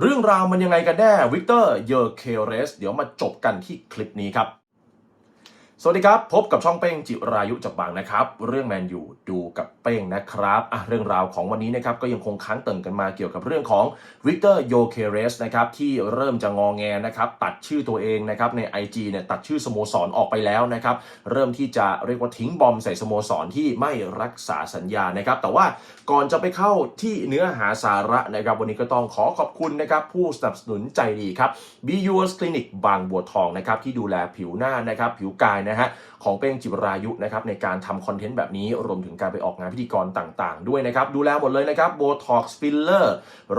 เรื่องราวมันยังไงกันแน่วิกเตอร์เยอร์เคเรส เดี๋ยวมาจบกันที่คลิปนี้ครับ สวัสดีครับ พบกับช่องเป้งจิรายุจับบางนะครับ เรื่องแมนยูดูกับเป้งนะครับอะเรื่องราวของวันนี้นะครับก็ยังคงค้างเติ่งกันมาเกี่ยวกับเรื่องของวิกเตอร์โยเคเรสนะครับที่เริ่มจะงองแงนะครับตัดชื่อตัวเองนะครับใน IG เนี่ยตัดชื่อสโมสรออกไปแล้วนะครับเริ่มที่จะเรียกว่าทิ้งบอมใส่สโมสรที่ไม่รักษาสัญญานะครับแต่ว่าก่อนจะไปเข้าที่เนื้อหาสาระนะครับวันนี้ก็ต้องขอขอบคุณนะครับผู้สนับสนุนใจดีครับ b u s Clinic บางบัวทองนะครับที่ดูแลผิวหน้านะครับผิวกายนะฮะของเป้งจิรายุนะครับในการทำคอนเทนต์แบบนี้รวมถึงการไปออกงานพิธีกรต่างๆ ด้วยนะครับ ดูแลหมดเลยนะครับโบท็อกซ์ฟิลเลอร์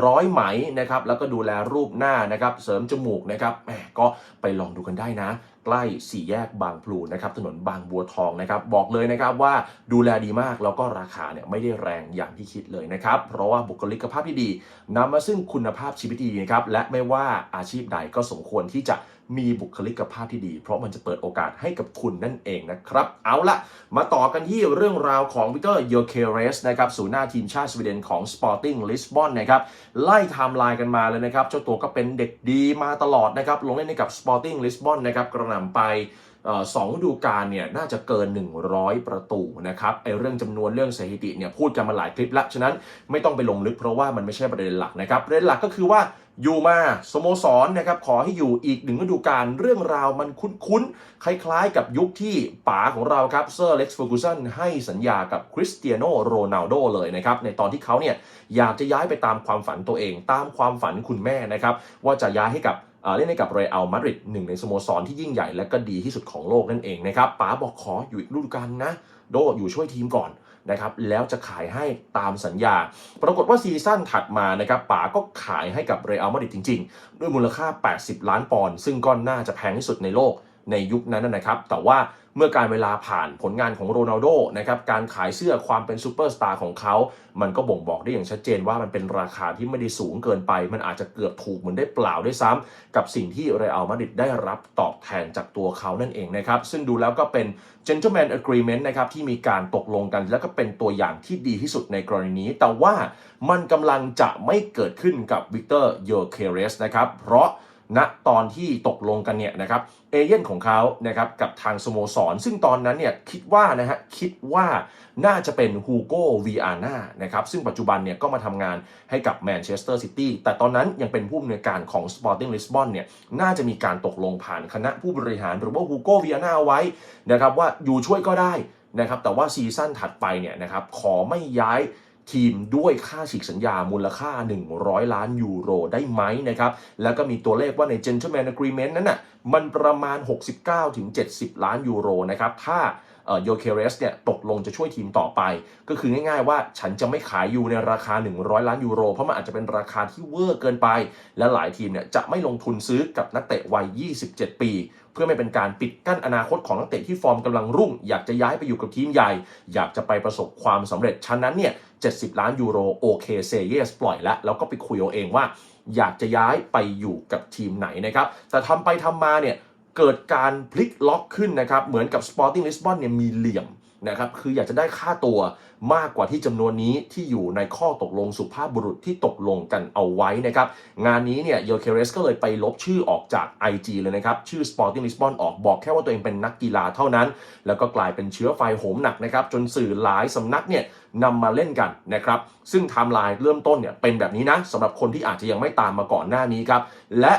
ร้อยไหมนะครับแล้วก็ดูแลรูปหน้านะครับเสริมจมูกนะครับแหมก็ไปลองดูกันได้นะใกล้สี่แยกบางพลูนะครับถนนบางบัวทองนะครับบอกเลยนะครับว่าดูแลดีมากแล้วก็ราคาเนี่ยไม่ได้แรงอย่างที่คิดเลยนะครับเพราะว่าบุคลิกภาพที่ดีนำมาซึ่งคุณภาพชีวิตดีนะครับและไม่ว่าอาชีพใดก็สมควรที่จะ มีบุคลิกภาพที่ดี เพราะมันจะเปิดโอกาสให้กับคุณนั่นเองนะครับ เอาละมาต่อกันที่เรื่องราวของวิกเตอร์เยเคเรสนะครับศูนย์หน้าทีมชาติสวีเดนของ Sporting Lisbon นะครับไล่ไทม์ไลน์กันมาเลยนะครับ เจ้าตัวก็เป็นเด็กดีมาตลอดนะครับ ลงเล่นให้กับ Sporting Lisbon นะครับกระหน่ำไป สองฤดูกาลเนี่ยน่าจะเกิน 100 ประตูนะครับไอเรื่องจำนวนเรื่องสถิติเนี่ยพูดกันมาหลายคลิปแล้วฉะนั้นไม่ต้องไปลงลึกเพราะว่ามันไม่ใช่ประเด็นหลักนะครับประเด็นหลักก็คือว่าอยู่มาสโมสรนนะครับขอให้อยู่อีกหนึ่งฤดูกาลเรื่องราวมันคุ้นๆ คล้ายๆกับยุคที่ป๋าของเราครับเซอร์เล็กซ์เฟอร์กูสันให้สัญญากับคริสเตียโนโรนัลโดเลยนะครับในตอนที่เขาเนี่ยอยากจะย้ายไปตามความฝันตัวเอง ตามความฝันคุณแม่นะครับว่าจะย้ายให้กับ เล่นให้กับเรอัลมาดริดหนึ่งในสโมสรที่ยิ่งใหญ่และก็ดีที่สุดของโลกนั่นเองนะครับป๋าบอกขออยู่อีกฤดูกาลนะ โดอยู่ช่วยทีมก่อนนะครับแล้วจะขายให้ตามสัญญา ปรากฏว่าซีซั่นถัดมานะครับป๋าก็ขายให้กับเรอัลมาดริดจริง ๆ ด้วยมูลค่า 80 ล้านปอนด์ซึ่งก็น่าจะแพงที่สุดในโลก ในยุคนั้นนะครับ แต่ว่าเมื่อการเวลาผ่านผลงานของโรนัลโดนะครับการขายเสื้อความเป็นซูเปอร์สตาร์ของเขา มันก็บ่งบอกได้อย่างชัดเจนว่ามันเป็นราคาที่ไม่ได้สูงเกินไป มันอาจจะเกือบถูกเหมือนได้เปล่าด้วยซ้ำกับสิ่งที่เรอัลมาดริดได้รับตอบแทนจากตัวเขานั่นเองนะครับ ซึ่งดูแล้วก็เป็น gentleman agreement นะครับที่มีการตกลงกัน แล้วก็เป็นตัวอย่างที่ดีที่สุดในกรณีนี้ แต่ว่ามันกำลังจะไม่เกิดขึ้นกับวิกเตอร์โยเคเรสนะครับเพราะ ณตอนที่ตกลงกันเนี่ยนะครับเอเย่นของเขานะครับกับทางสโมสร ซึ่งตอนนั้นเนี่ยคิดว่านะฮะคิดว่าน่าจะเป็นฮูโก้วีอาน่านะครับซึ่งปัจจุบันเนี่ยก็มาทำงานให้กับแมนเชสเตอร์ซิตี้แต่ตอนนั้นยังเป็นผู้อำนวยการของ Sporting Lisbon เนี่ยน่าจะมีการตกลงผ่านคณะผู้บริหารหรือว่าฮูโก้วีอาน่าไว้นะครับว่าอยู่ช่วยก็ได้นะครับแต่ว่าซีซั่นถัดไปเนี่ยนะครับขอไม่ย้าย ทีมด้วยค่าฉีกสัญญามูลค่า 100 ล้านยูโรได้ไหมนะครับ แล้วก็มีตัวเลขว่าใน Gentleman Agreement นั้นน่ะมันประมาณ 69-70 ล้านยูโรนะครับ ถ้า โยเคเรสเนี่ยตกลงจะช่วยทีมต่อไป ก็คือง่ายๆว่าฉันจะไม่ขายอยู่ในราคา 100 ล้านยูโร เพราะมันอาจจะเป็นราคาที่เวอร์เกินไป และหลายทีมเนี่ยจะไม่ลงทุนซื้อกับนักเตะวัย 27 ปี เพื่อไม่เป็นการปิดกั้นอนาคตของนักเตะที่ฟอร์มกำลังรุ่ง อยากจะย้ายไปอยู่กับทีมใหญ่ อยากจะไปประสบความสำเร็จฉะนั้นเนี่ย70 ล้านยูโรโอเคเซเยสปล่อยแล้วแล้วก็ไปคุยเอาเองว่า อยากจะย้ายไปอยู่กับทีมไหนนะครับแต่ทำไปทำมาเนี่ย เกิดการพลิกล็อกขึ้นนะครับ เหมือนกับ Sporting Lisbon เนี่ยมีเหลี่ยมนะครับ คืออยากจะได้ค่าตัวมากกว่าที่จำนวนนี้ที่อยู่ในข้อตกลงสุภาพบุรุษที่ตกลงกันเอาไว้นะครับ งานนี้เนี่ยโยเคเรสก็เลยไปลบชื่อออกจาก IG เลยนะครับ ชื่อ Sporting Lisbon ออกบอกแค่ว่าตัวเองเป็นนักกีฬาเท่านั้น แล้วก็กลายเป็นเชื้อไฟโหมหนักนะครับ จนสื่อหลายสำนักเนี่ยนำมาเล่นกันนะครับ ซึ่งไทม์ไลน์เริ่มต้นเนี่ยเป็นแบบนี้นะสำหรับคนที่อาจจะยังไม่ตามมาก่อนหน้านี้ครับและ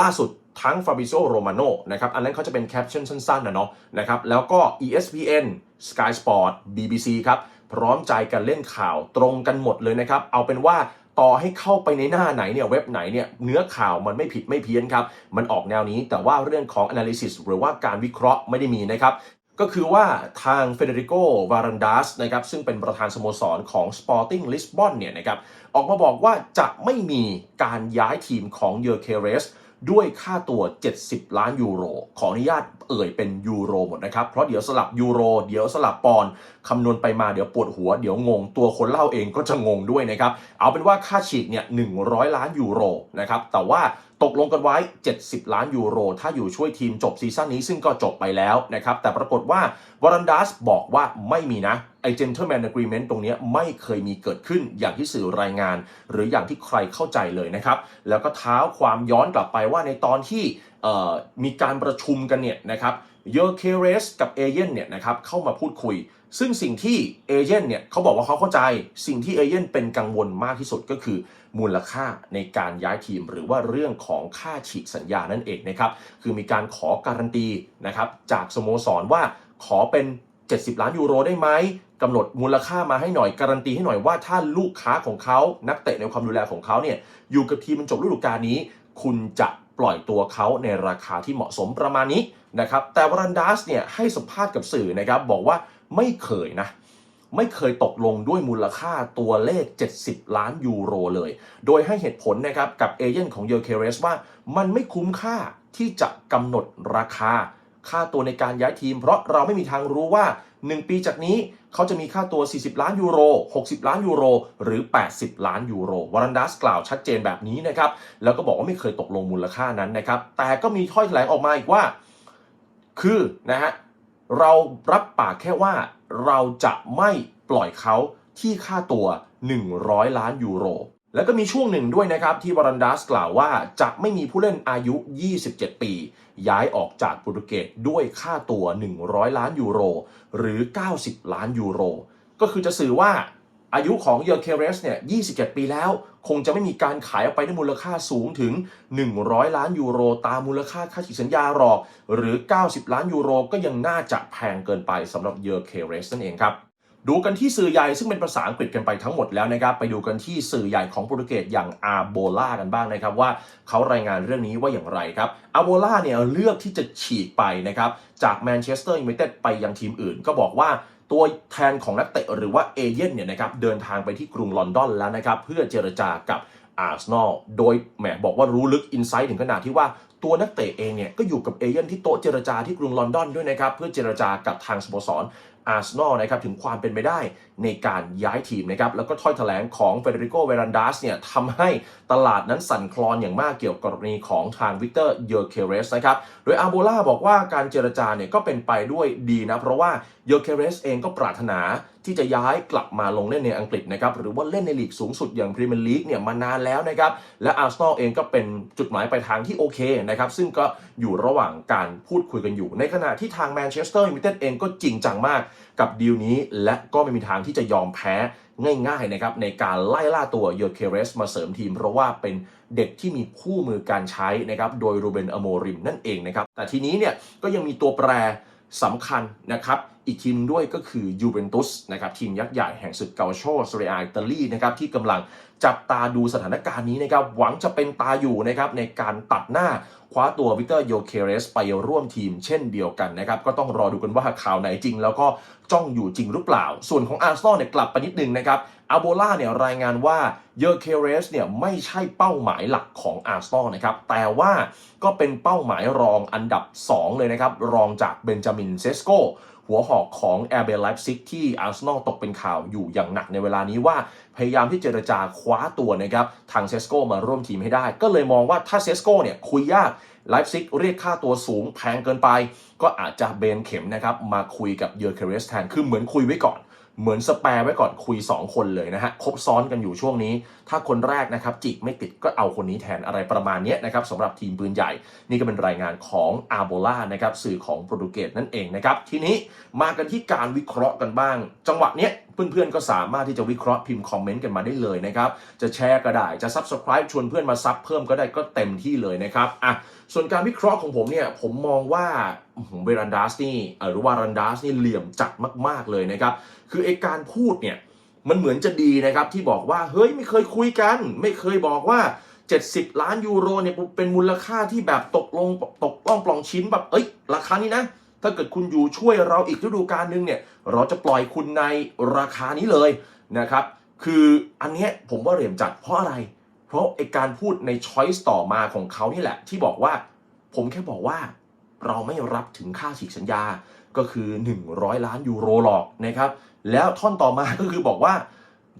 ล่าสุด ทั้งฟาบิโ o โรมาโนนะครับ อันนั้นเขาจะเป็นแคปชั่นสั้นๆนะเนาะนะครับ แล้วก็ ESPN Sky Sport BBC ครับ พร้อมใจกันเล่นข่าวตรงกันหมดเลยนะครับ เอาเป็นว่าต่อให้เข้าไปในหน้าไหนเนี่ยเว็บไหนเนี่ยเนื้อข่าวมันไม่ผิดไม่เพี้ยนครับ มันออกแนวนี้แต่ว่าเรื่องของ analysis หรือว่าการวิเคราะห์ไม่ได้มีนะครับ ก็คือว่าทางเฟเดริโกวารันดัสนะครับซึ่งเป็นประธานสโมสรของ Sporting Lisbon เนี่ยนะครับออกมาบอกว่าจะไม่มีการย้ายทีมของเยอร์เคเรส ด้วยค่าตัว 70 ล้านยูโร ขออนุญาตเอ่ยเป็นยูโรหมดนะครับ เพราะเดี๋ยวสลับยูโร เดี๋ยวสลับปอนคำนวณไปมาเดี๋ยวปวดหัว เดี๋ยวงง ตัวคนเล่าเองก็จะงงด้วยนะครับ เอาเป็นว่าค่าฉีกเนี่ย 100 ล้านยูโรนะครับ แต่ว่าตกลงกันไว้ 70 ล้านยูโร ถ้าอยู่ช่วยทีมจบซีซั่นนี้ซึ่งก็จบไปแล้วนะครับ แต่ปรากฏว่าวารันดัสบอกว่าไม่มีนะ ไอ้ gentleman agreement ตรงนี้ไม่เคยมีเกิดขึ้นอย่างที่สื่อรายงาน หรืออย่างที่ใครเข้าใจเลยนะครับ แล้วก็เท้าความย้อนกลับไปว่าในตอนที่มีการประชุมกันเนี่ยนะครับเยอร์เคเรสกับเอเย่นเนี่ยนะครับเข้ามาพูดคุย ซึ่งสิ่งที่เอเย่นเนี่ยเขาบอกว่าเขาเข้าใจ สิ่งที่เอเย่นเป็นกังวลมากที่สุดก็คือมูลค่าในการย้ายทีม หรือว่าเรื่องของค่าฉีกสัญญานั่นเองนะครับ คือมีการขอการันตีนะครับจากสโมสรว่าขอเป็น 70 ล้านยูโรได้ไหมกำหนดมูลค่ามาให้หน่อยการันตีให้หน่อยว่าถ้าลูกค้าของเขานักเตะในความดูแลของเขาเนี่ยอยู่กับทีมมันจบฤดูกาลนี้ คุณจะปล่อยตัวเขาในราคาที่เหมาะสมประมาณนี้นะครับแต่วรันดัสเนี่ยให้สัมภาษณ์กับสื่อนะครับบอกว่าไม่เคยนะไม่เคยตกลงด้วยมูลค่าตัวเลข 70 ล้านยูโรเลย โดยให้เหตุผลนะครับกับเอเย่นของเยอร์เคเรสว่ามันไม่คุ้มค่าที่จะกำหนดราคา ค่าตัวในการย้ายทีม เพราะเราไม่มีทางรู้ว่า 1 ปีจากนี้เขาจะมีค่าตัว 40 ล้านยูโร 60 ล้านยูโร หรือ 80 ล้านยูโรวารันดัสกล่าวชัดเจนแบบนี้นะครับ แล้วก็บอกว่าไม่เคยตกลงมูลค่านั้นนะครับ แต่ก็มีถ้อยแถลงออกมาอีกว่า คือนะฮะเรารับปากแค่ว่าเราจะไม่ปล่อยเขาที่ค่าตัว 100 ล้านยูโร แล้วก็มีช่วงหนึ่งด้วยนะครับที่วารันดัสกล่าวว่าจะไม่มีผู้เล่นอายุ 27 ปี ย้ายออกจากโปรตุเกสด้วยค่าตัว 100 ล้านยูโร หรือ 90 ล้านยูโร ก็คือจะสื่อว่าอายุของเยอร์เคเรสเนี่ย 27 ปีแล้ว คงจะไม่มีการขายออกไปด้วยมูลค่าสูงถึง 100 ล้านยูโร ตามมูลค่าค่าฉีกสัญญาหรอก หรือ 90 ล้านยูโร ก็ยังน่าจะแพงเกินไปสำหรับเยอร์เคเรสนั่นเองครับ ดูกันที่สื่อใหญ่ซึ่งเป็นภาษาอังกฤษกันไปทั้งหมดแล้วนะครับ ไปดูกันที่สื่อใหญ่ของโปรตุเกสอย่างอาโบลากันบ้างนะครับ ว่าเขารายงานเรื่องนี้ว่าอย่างไรครับอาโบลาเนี่ยเลือกที่จะฉีกไปนะครับ จากแมนเชสเตอร์ยูไนเต็ดไปยังทีมอื่น ก็บอกว่าตัวแทนของนักเตะหรือว่าเอเย่นเนี่ยนะครับเดินทางไปที่กรุงลอนดอนแล้วนะครับ เพื่อเจรจากับอาร์เซนอลโดยแหมบอกว่ารู้ลึกอินไซต์ถึงขนาดที่ว่าตัวนักเตะเองเนี่ยก็อยู่กับเอเย่นที่โต๊ะเจรจาที่กรุงลอนดอนด้วยนะครับ เพื่อเจรจากับทางสโมสร อาร์เซนอลนะครับถึงความเป็นไปได้ในการย้ายทีมนะครับแล้วก็ถ้อยแถลงของเฟเดริโกเวรันดัสเนี่ยทำให้ตลาดนั้นสั่นคลอนอย่างมากเกี่ยวกับกรณีของทางวิกเตอร์เยอร์เคเรสนะครับโดยอาโบล่าบอกว่าการเจรจาเนี่ยก็เป็นไปด้วยดีนะ เพราะว่าเยอร์เคเรสเองก็ปรารถนาที่จะย้ายกลับมาลงเล่นในอังกฤษนะครับหรือว่าเล่นในลีกสูงสุดอย่างพรีเมียร์ลีกเนี่ยมานานแล้วนะครับและอาร์เซนอลเองก็เป็นจุดหมายปลายทางที่โอเคนะครับซึ่งก็อยู่ระหว่างการพูดคุยกันอยู่ ในขณะที่ทางแมนเชสเตอร์ยูไนเต็ดเองก็จริงจังมากกับดีลนี้ และก็ไม่มีทางที่จะยอมแพ้ง่ายๆนะครับในการไล่ล่าตัวเยอร์เคเรสมาเสริมทีม เพราะว่าเป็นเด็กที่มีคู่มือการใช้นะครับโดยรูเบนอโมริมนั่นเองนะครับแต่ทีนี้เนี่ยก็ยังมีตัวแปร สำคัญนะครับ อีกทีมด้วยก็คือยูเวนตุสนะครับทีมยักษ์ใหญ่แห่งศึกเกาโชสเรียอิตาลีนะครับที่กำลังจับตาดูสถานการณ์นี้นะครับหวังจะเป็นตาอยู่นะครับในการตัดหน้าคว้าตัววิกเตอร์โยเคเรสไปร่วมทีมเช่นเดียวกันนะครับ ก็ต้องรอดูกันว่าข่าวไหนจริง แล้วก็จ้องอยู่จริงหรือเปล่า ส่วนของอาร์เซนอลเนี่ยกลับไปนิดนึงนะครับ อาโบล่าเนี่ยรายงานว่าเยอร์เคเรสเนี่ยไม่ใช่เป้าหมายหลักของอาร์ซนอลนะครับ แต่ว่าก็เป็นเป้าหมายรองอันดับ 2 เลยนะครับ รองจากเบนจามินเซสโกหัวหอกของแอร์เบลไลฟ์ซิกที่อาร์เซนอลตกเป็นข่าวอยู่อย่างหนักในเวลานี้ว่า พยายามที่เจรจาคว้าตัวนะครับ ทางเซสโกมาร่วมทีมให้ได้ ก็เลยมองว่าถ้าเซสโกเนี่ยคุยยากไลฟ์ซิกเรียกค่าตัวสูงแพงเกินไป ก็อาจจะเบนเข็มนะครับ มาคุยกับเยอร์เคเรสแทนคือเหมือนคุยไว้ก่อน เหมือนสแปร์ไว้ก่อนคุย 2 คนเลยนะฮะคบซ้อนกันอยู่ช่วงนี้ ถ้าคนแรกนะครับจิกไม่ติดก็เอาคนนี้แทนอะไรประมาณนี้นะครับสำหรับทีมปืนใหญ่ นี่ก็เป็นรายงานของอาโบลานะครับสื่อของโปรตุเกสนั่นเองนะครับทีนี้มากันที่การวิเคราะห์กันบ้าง จังหวะเนี้ยเพื่อนๆ ก็สามารถที่จะวิเคราะห์พิมพ์คอมเมนต์กันมาได้เลยนะครับ จะแชร์ก็ได้ จะ Subscribe ชวนเพื่อนมาซับเพิ่มก็ได้ก็เต็มที่เลยนะครับอะส่วนการวิเคราะห์ของผมเนี่ย ผมมองว่าเวรันดัสนี่หรือว่ารันดัสนี่เหลี่ยมจัดมาก ๆเลยนะครับ คือไอการพูดเนี่ยมันเหมือนจะดีนะครับที่บอกว่าเฮ้ยไม่เคยคุยกัน ไม่เคยบอกว่า 70 ล้านยูโรเนี่ยเป็นมูลค่าที่แบบตกลงตกล่องปล่องชิ้นแบบเอ้ยราคานี้นะ ถ้าเกิดคุณอยู่ช่วยเราอีกฤดูกาลหนึงเนี่ย เราจะปล่อยคุณในราคานี้เลยนะครับ คืออันเนี้ยผมว่าเหลี่ยมจัดเพราะอะไร เพราะไอการพูดในช้อยส์ต่อมาของเขานี่แหละ ที่บอกว่า ผมแค่บอกว่า เราไม่รับถึงค่าฉีกสัญญาก็คือ 100 ล้านยูโรหรอกนะครับ แล้วท่อนต่อมาก็คือบอกว่า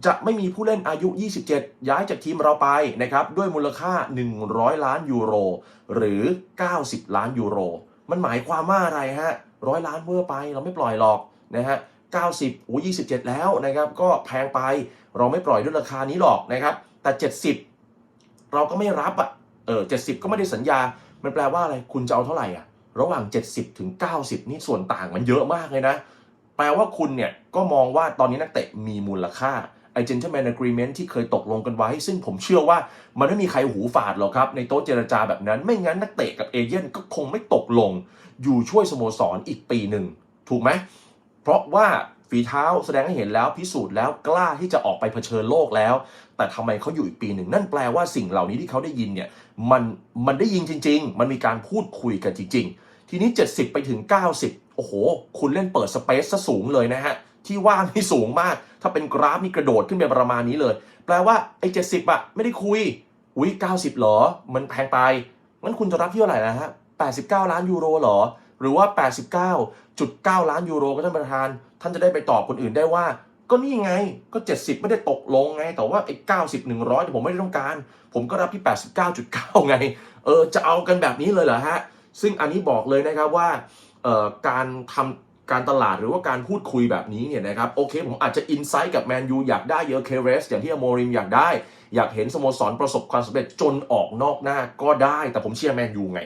จะไม่มีผู้เล่นอายุ 27 ย้ายจากทีมเราไปนะครับ ด้วยมูลค่า 100 ล้านยูโร หรือ 90 ล้านยูโร มันหมายความว่าอะไรฮะร้อยล้านเวอร์ไปเราไม่ปล่อยหรอกนะฮะ90โอ้27แล้วนะครับก็แพงไปเราไม่ปล่อยด้วยราคานี้หรอกนะครับแต่70เราก็ไม่รับอะเออ70ก็ไม่ได้สัญญา มันแปลว่าอะไรคุณจะเอาเท่าไหร่อะระหว่าง 70ถึง90 นี่ส่วนต่างมันเยอะมากเลยนะ แปลว่าคุณเนี่ยก็มองว่าตอนนี้นักเตะมีมูลค่า ไอ้ gentleman agreement ที่เคยตกลงกันไว้ ซึ่งผมเชื่อว่ามันไม่มีใครหูฝาดหรอกครับ ในโต๊ะเจรจาแบบนั้น ไม่งั้นนักเตะกับเอเย่นก็คงไม่ตกลง อยู่ช่วยสโมสรอีกปีหนึ่ง ถูกไหม เพราะว่าฝีเท้าแสดงให้เห็นแล้วพิสูจน์แล้วกล้าที่จะออกไปเผชิญโลกแล้ว แต่ทำไมเขาอยู่อีกปีหนึ่ง นั่นแปลว่าสิ่งเหล่านี้ที่เขาได้ยินเนี่ยมันมันได้ยินจริง ๆ มันมีการพูดคุยกันจริง ๆ ทีนี้ 70 ไปถึง 90 โอ้โห คุณเล่นเปิดสเปซซะสูงเลยนะฮะ ที่ว่างนี่สูงมาก ถ้าเป็นกราฟนี่กระโดดขึ้นไปประมาณนี้เลย แปลว่าไอ้70อะไม่ได้คุยอุ้ย90เหรอ มันแพงไปงั้นคุณจะรับที่เท่าไหร่นะฮะ89ล้านยูโรเหรอ หรือว่า89.9ล้านยูโรก็ท่านประธาน ท่านจะได้ไปตอบคนอื่นได้ว่า ก็นี่ไงก็ 70 ไม่ได้ตกลงไง แต่ว่าไอ้90 100แต่งร้อยผมไม่ได้ต้องการ ผมก็รับที่ 89.9 ไง เออจะเอากันแบบนี้เลยเหรอฮะ ซึ่งอันนี้บอกเลยนะครับว่าการทำ การตลาดหรือว่าการพูดคุยแบบนี้เนี่ยนะครับโอเคผมอาจจะอินไซต์กับแมนยูอยากได้เยอะเคเรสอย่างที่อโมริมอยากได้ อยากเห็นสโมสรประสบความสำเร็จจนออกนอกหน้าก็ได้ แต่ผมเชียร์แมนยูไง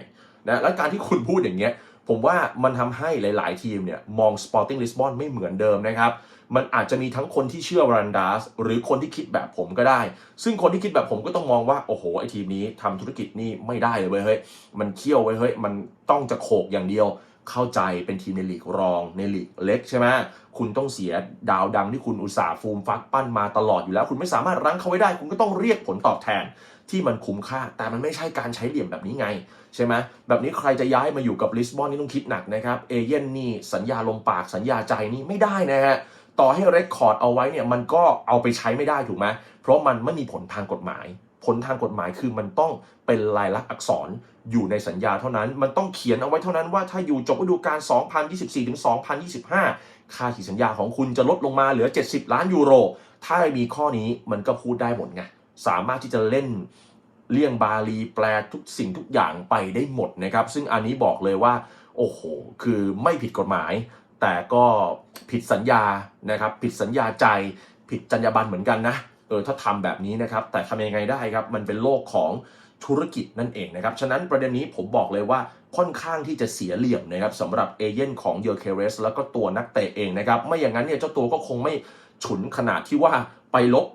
นะและการที่คุณพูดอย่างเงี้ยผมว่ามันทำให้หลาย ๆ ทีมเนี่ยมอง Sporting Lisbon ไม่เหมือนเดิมนะครับ มันอาจจะมีทั้งคนที่เชื่อวารันดาสหรือคนที่คิดแบบผมก็ได้ ซึ่งคนที่คิดแบบผมก็ต้องมองว่า โอ้โห ไอทีมนี้ทำธุรกิจนี่ไม่ได้เลยเว้ยเฮ้ย มันเคี่ยวไว้ยเฮ้ย มันต้องจะโขกอย่างเดียว เข้าใจเป็นทีมในลีกรองในลีกเล็กใช่ไหมคุณต้องเสียดาวดังที่คุณอุตสาห์ฟูมฟักปั้นมาตลอดอยู่แล้ว คุณไม่สามารถรั้งเขาไว้ได้ คุณก็ต้องเรียกผลตอบแทนที่มันคุ้มค่า แต่มันไม่ใช่การใช้เหลี่ยมแบบนี้ไง ใช่ไหมแบบนี้ใครจะย้ายมาอยู่กับลิสบอนนี่ต้องคิดหนักนะครับ เอเย่นนี่สัญญาลมปากสัญญาใจนี่ไม่ได้นะฮะต่อให้เรคคอร์ดเอาไว้เนี่ยมันก็เอาไปใช้ไม่ได้ถูกไหมเพราะมันไม่มีผลทางกฎหมาย ผลทางกฎหมายคือมันต้องเป็นลายลักษณ์อักษรอยู่ในสัญญาเท่านั้น มันต้องเขียนเอาไว้เท่านั้นว่าถ้าอยู่จบฤดูกาล 2024 ถึง 2025 ค่าฉีดสัญญาของคุณจะลดลงมาเหลือ 70 ล้านยูโร ถ้ามีข้อนี้มันก็พูดได้หมดไง สามารถที่จะเล่นเลี่ยงบาลีแปลทุกสิ่งทุกอย่างไปได้หมดนะครับ ซึ่งอันนี้บอกเลยว่า โอ้โห คือไม่ผิดกฎหมาย แต่ก็ผิดสัญญานะครับ ผิดสัญญาใจ ผิดจรรยาบรรณเหมือนกันนะ เออถ้าทำแบบนี้นะครับ แต่ทำยังไงได้ครับ มันเป็นโลกของธุรกิจนั่นเองนะครับ ฉะนั้นประเด็นนี้ผมบอกเลยว่าค่อนข้างที่จะเสียเหลี่ยมนะครับสำหรับเอเย่นของเยอร์เคเรสแล้วก็ตัวนักเตะเองนะครับ ไม่อย่างนั้นเนี่ยเจ้าตัวก็คงไม่ฉุนขนาดที่ว่าไปลบ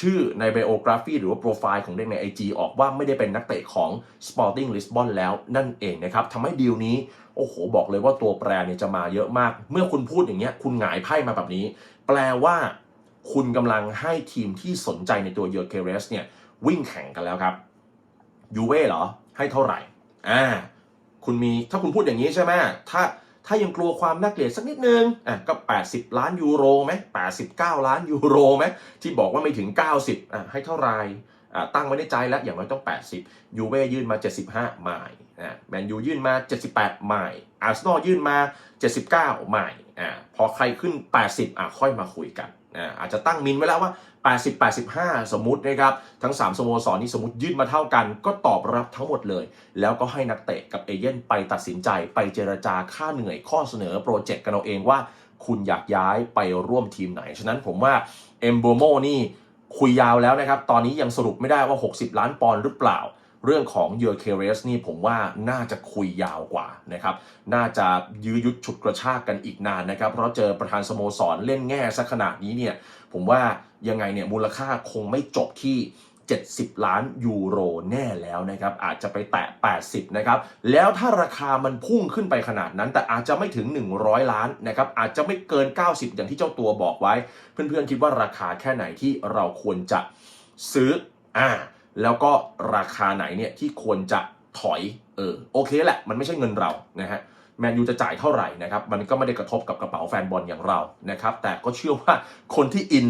ชื่อในไบโอกราฟีหรือว่าโปรไฟล์ของเด็กใน IG ออกว่าไม่ได้เป็นนักเตะของ Sporting Lisbon แล้วนั่นเองนะครับทำให้ดีลนี้ โอ้โห บอกเลยว่าตัวแปรเนี่ยจะมาเยอะมาก เมื่อคุณพูดอย่างเงี้ยคุณหงายไพ่มาแบบนี้ แปลว่า คุณกำลังให้ทีมที่สนใจในตัวเยอร์เคเรสเนี่ยวิ่งแข่งกันแล้วครับยูเว่เหรอ ให้เท่าไหร่อ่าคุณมีถ้าคุณพูดอย่างนี้ใช่ไหมถ้าถ้ายังกลัวความน่าเกลียดสักนิดนึงอะก็ 80 ล้านยูโรไหม89 ล้านยูโรไหมที่บอกว่าไม่ถึง 90อะให้เท่าไหร่อะตั้งไว้ในใจแล้วอย่างน้อยต้อง 80ยูเว่ยื่นมา 75 หมายอะแมนยูยื่นมา 78 หมายอาร์เซนอลยื่นมา 79 หมายอะพอใครขึ้น 80อะค่อยมาคุยกัน อาจจะตั้งมินไว้แล้วว่า 80 85 สมมตินะครับ ทั้ง 3สโมสรนี้สมมติยื่นมาเท่ากัน ก็ตอบรับทั้งหมดเลย แล้วก็ให้นักเตะกับเอเย่นไปตัดสินใจไปเจรจาค่าเหนื่อยข้อเสนอโปรเจกต์กันเอาเองว่า คุณอยากย้ายไปร่วมทีมไหน ฉะนั้นผมว่าเอมโบโมนี่คุยยาวแล้วนะครับ ตอนนี้ยังสรุปไม่ได้ว่า 60 ล้านปอนด์หรือเปล่า เรื่องของเยอร์เคเรสนี่ผมว่าน่าจะคุยยาวกว่านะครับ น่าจะยื้อยุดฉุดกระชากกันอีกนานนะครับ เพราะเจอประธานสโมสรเล่นแง่ซะขนาดนี้เนี่ย ผมว่ายังไงเนี่ยมูลค่าคงไม่จบที่ 70 ล้านยูโรแน่แล้วนะครับ อาจจะไปแตะ 80 นะครับ แล้วถ้าราคามันพุ่งขึ้นไปขนาดนั้น แต่อาจจะไม่ถึง 100 ล้านนะครับ อาจจะไม่เกิน 90 อย่างที่เจ้าตัวบอกไว้ เพื่อนๆคิดว่าราคาแค่ไหนที่เราควรจะซื้อ อ่า แล้วก็ราคาไหนเนี่ยที่ควรจะถอยเออโอเคแหละ มันไม่ใช่เงินเรานะฮะแมนยูจะจ่ายเท่าไหร่นะครับมันก็ไม่ได้กระทบกับกระเป๋าแฟนบอลอย่างเรานะครับแต่ก็เชื่อว่าคนที่อิน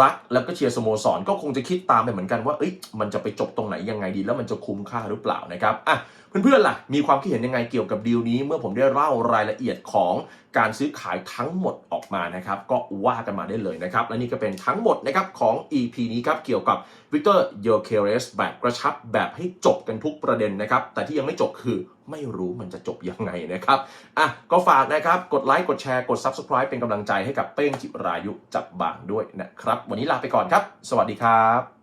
รักแล้วก็เชียร์สโมสรก็คงจะคิดตามไปเหมือนกันว่าเอ้ยมันจะไปจบตรงไหนยังไงดี แล้วมันจะคุ้มค่าหรือเปล่านะครับอะเพื่อนๆล่ะ มีความคิดเห็นยังไงเกี่ยวกับดีลนี้ เมื่อผมได้เล่ารายละเอียดของการซื้อขายทั้งหมดออกมานะครับ ก็ว่ากันมาได้เลยนะครับ และนี่ก็เป็นทั้งหมดนะครับของ EP นี้ครับเกี่ยวกับ วิกเตอร์โยเคเรสแบบกระชับแบบให้จบกันทุกประเด็นนะครับ แต่ที่ยังไม่จบคือไม่รู้มันจะจบยังไงนะครับ อะ ก็ฝากนะครับ กดไลค์ กดแชร์ กด Subscribe เป็นกำลังใจให้กับเป้งจิรายุจับบางด้วยนะครับ วันนี้ลาไปก่อนครับ สวัสดีครับ